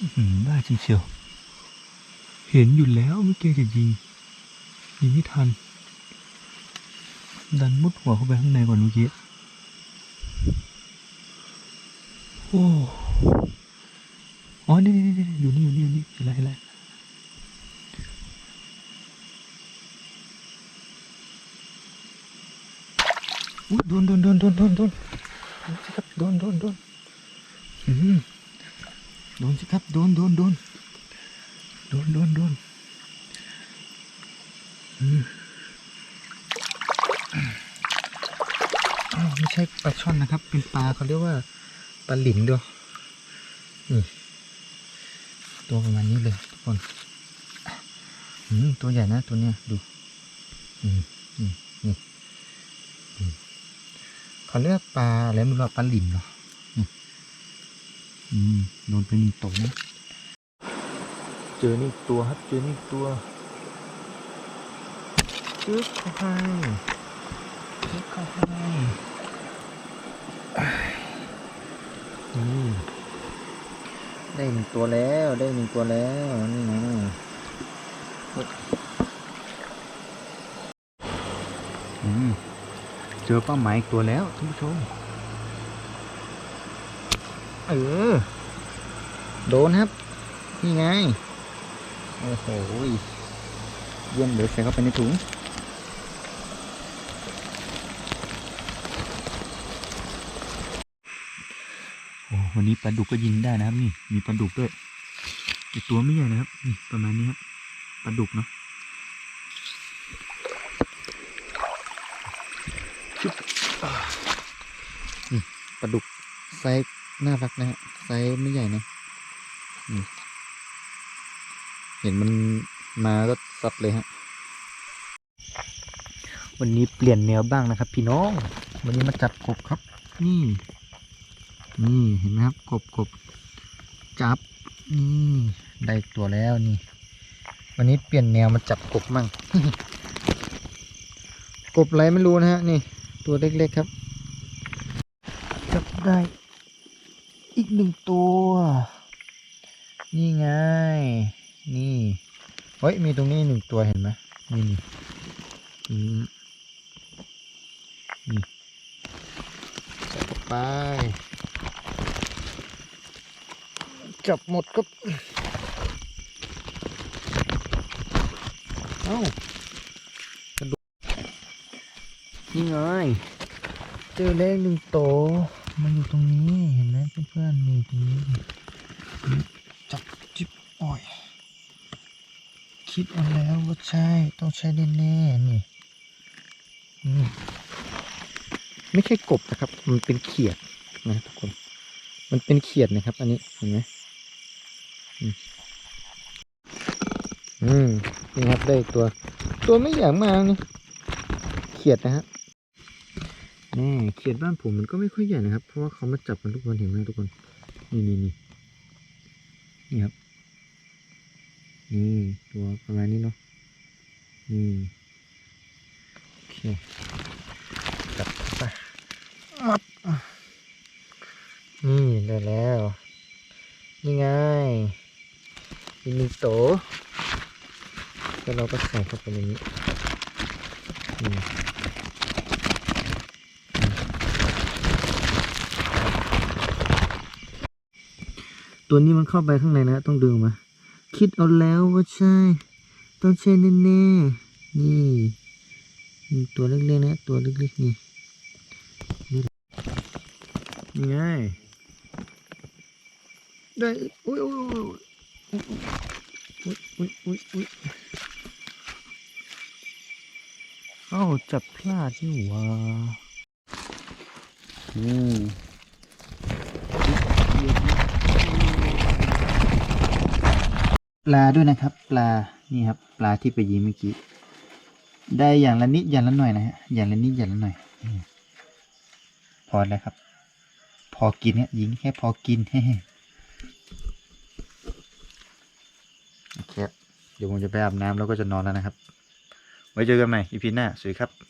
ริงเชียว เห็นอยู่แล้วเมื่อกี้จะยิง ยิงไม่ทัน ดันมุดหัวเข้าไปข้างในก่อนเมื่อกี้ โอ้อ๋อนี่นี่นี่อยู่นี่อยู่นี่อยู่นี่เห็นแล้วเห็นแล้วอุ๊ยโดนโดนโดนโดนโดนโดนโดนสิครับโดนโดนโดนอืม โดนสิครับ โดนโดนโดนโดนโดนโดนอืมอ้าวไม่ใช่ปลาช่อนนะครับ เป็นปลาเขาเรียกว่าปลาหลิมด้วยนี่ตัวประมาณนี้เลยทุกคนอืมตัวใหญ่นะตัวเนี้ยดูอืมอืมนี่เขาเรียกปลาอะไรไม่รู้อะปลาหลิมเหรอ อืมโดนไปหนึ่งตัวนะ เจอนี่ตัวครับ เจอนี่ตัวจึ๊กเข้าไปจึ๊กเข้าไปอ้ายนี่ได้หนึ่งตัวแล้ว ได้หนึ่งตัวแล้ว นี่นะเจอป้าหมายตัวแล้วท่านผู้ชม เออ โดนครับ นี่ไง โอ้โห เยี่ยมเลยใส่เข้าไปในถุง โอ้วันนี้ปลาดุกก็ยิงได้นะครับ นี่มีปลาดุกด้วยแต่ตัวไม่ใหญ่นะครับ นี่ประมาณนี้ครับปลาดุกเนาะนี่ปลาดุกไซส์ น่ารักนะฮะไซส์ไม่ใหญ่นะเห็นมันมาก็ซัดเลยฮะ วันนี้เปลี่ยนแนวบ้างนะครับ พี่น้อง วันนี้มาจับกบครับ นี่ นี่เห็นไหมครับกบกบจับ นี่ได้ตัวแล้วนี่ วันนี้เปลี่ยนแนวมาจับกบมั่ง กบอะไรไม่รู้นะฮะนี่ ตัวเล็กๆครับ จับได้ อีกหนึ่งตัว นี่ไง นี่ เฮ้ย มีตรงนี้หนึ่งตัวเห็นไหมนี่นี่อืมนี่ใส่เข้าไป จับหมดก็เอ้านี่ไง เจอเลขหนึ่งโตว มันอยู่ตรงนี้เห็นไหมเพื่อนๆนี่ตรงนี้จับจิบอ่อย คิดเอาแล้วว่าใช่ต้องใช่แน่ๆนี่นี่ไม่ใช่กบนะครับ มันเป็นเขียดนะทุกคน มันเป็นเขียดนะครับ อันนี้เห็นไหมอืมนี่ครับได้อีกตัว ตัวไม่ใหญ่มากนี่เขียดนะฮะ นี่ เขียดบ้านผมมันก็ไม่ค่อยใหญ่นะครับ เพราะว่าเขามาจับกันทุกคนเห็นไหมทุกคน นี่นี่นี่นี่ครับ นี่ตัวประมาณนี้เนาะ นี่ โอเคจับไปอับอะนี่ได้แล้ว นี่ไงอีกหนึ่งโตแล้วเราก็ใส่เข้าไปในนี้อื ตัวนี้มันเข้าไปข้างในนะ ต้องดึงออกมา คิดเอาแล้วว่าใช่ ต้องใช่แน่ๆนี่นี่ตัวเล็กๆนะ ตัวเล็กๆนี่นี่ไงได้อุ้ยอุ้ยอุ้ยอุ๊ยอุ๊ยอุ๊ยอุ๊ยเอ้าจับพลาดนี่หว่าอืม ปลาด้วยนะครับ ปลานี่ครับ ปลาที่ไปยิงเมื่อกี้ได้อย่างละนิดอย่างละหน่อยนะฮะอย่างละนิดอย่างละหน่อยอพอแล้วครับ พอกินเนี่ยยิงแค่พอกินเฮ้โอเคเดี๋ยวผมจะไปอาบน้ำแล้วก็จะนอนแล้วนะครับ ไว้เจอกันใหม่อีพีหน้าสวัสดีครับ